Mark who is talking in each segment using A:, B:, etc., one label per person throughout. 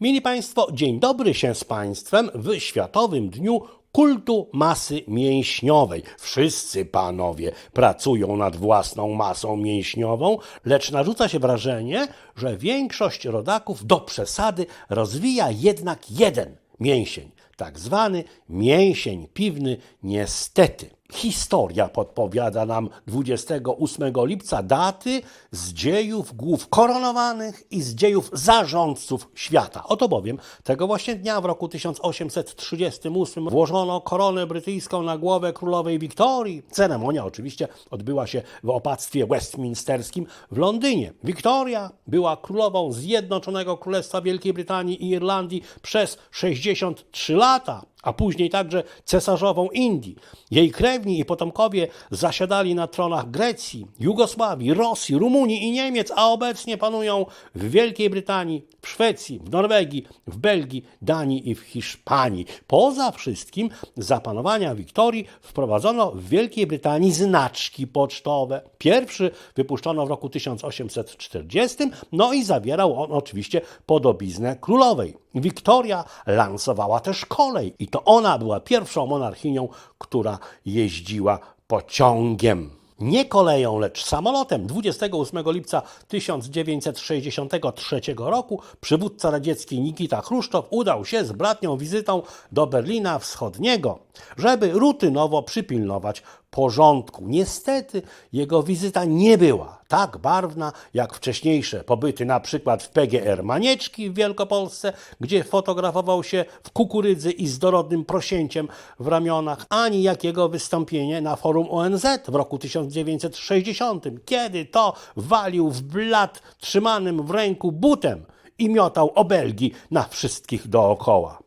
A: Mili Państwo, dzień dobry się z Państwem w Światowym Dniu Kultu Masy Mięśniowej. Wszyscy panowie pracują nad własną masą mięśniową, lecz narzuca się wrażenie, że większość rodaków do przesady rozwija jednak jeden mięsień, tak zwany mięsień piwny, niestety. Historia podpowiada nam 28 lipca daty z dziejów głów koronowanych i z dziejów zarządców świata. Oto bowiem tego właśnie dnia w roku 1838 włożono koronę brytyjską na głowę królowej Wiktorii. Ceremonia oczywiście odbyła się w opactwie westminsterskim w Londynie. Wiktoria była królową Zjednoczonego Królestwa Wielkiej Brytanii i Irlandii przez 63 lata a później także cesarzową Indii. Jej krewni i potomkowie zasiadali na tronach Grecji, Jugosławii, Rosji, Rumunii i Niemiec, a obecnie panują w Wielkiej Brytanii, w Szwecji, w Norwegii, w Belgii, Danii i w Hiszpanii. Poza wszystkim za panowania Wiktorii wprowadzono w Wielkiej Brytanii znaczki pocztowe. Pierwszy wypuszczono w roku 1840, no i zawierał on oczywiście podobiznę królowej. Wiktoria lansowała też kolej i to ona była pierwszą monarchinią, która jeździła pociągiem. Nie koleją, lecz samolotem 28 lipca 1963 roku przywódca radziecki Nikita Chruszczow udał się z bratnią wizytą do Berlina Wschodniego, żeby rutynowo przypilnować porządku. Niestety jego wizyta nie była tak barwna jak wcześniejsze pobyty na przykład w PGR Manieczki w Wielkopolsce, gdzie fotografował się w kukurydzy i z dorodnym prosięciem w ramionach, ani jak jego wystąpienie na forum ONZ w roku 1960, kiedy to walił w blat trzymanym w ręku butem i miotał obelgi na wszystkich dookoła.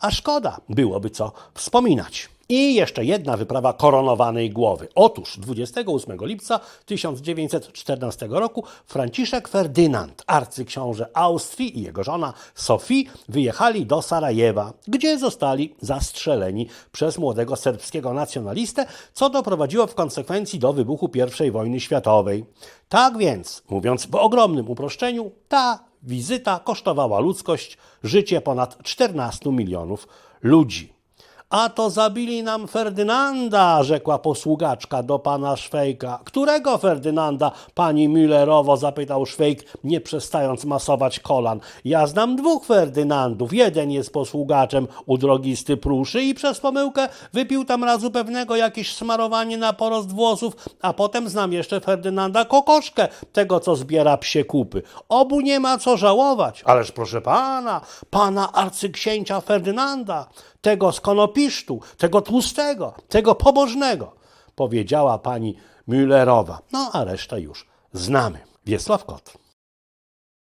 A: A szkoda byłoby co wspominać. I jeszcze jedna wyprawa koronowanej głowy. Otóż 28 lipca 1914 roku Franciszek Ferdynand, arcyksiąże Austrii i jego żona Sofii wyjechali do Sarajewa, gdzie zostali zastrzeleni przez młodego serbskiego nacjonalistę, co doprowadziło w konsekwencji do wybuchu I wojny światowej. Tak więc, mówiąc w ogromnym uproszczeniu, ta wizyta kosztowała ludzkość życie ponad 14 milionów ludzi. A to zabili nam Ferdynanda, rzekła posługaczka do pana Szwejka. Którego Ferdynanda, pani Müllerowo, zapytał Szwejk, nie przestając masować kolan. Ja znam dwóch Ferdynandów. Jeden jest posługaczem u drogisty Pruszy i przez pomyłkę wypił tam razu pewnego jakieś smarowanie na porost włosów, a potem znam jeszcze Ferdynanda Kokoszkę, tego co zbiera psie kupy. Obu nie ma co żałować. Ależ proszę pana, pana arcyksięcia Ferdynanda, tego z tego tłustego, tego pobożnego, powiedziała pani Müllerowa. No a resztę już znamy. Wiesław Kot.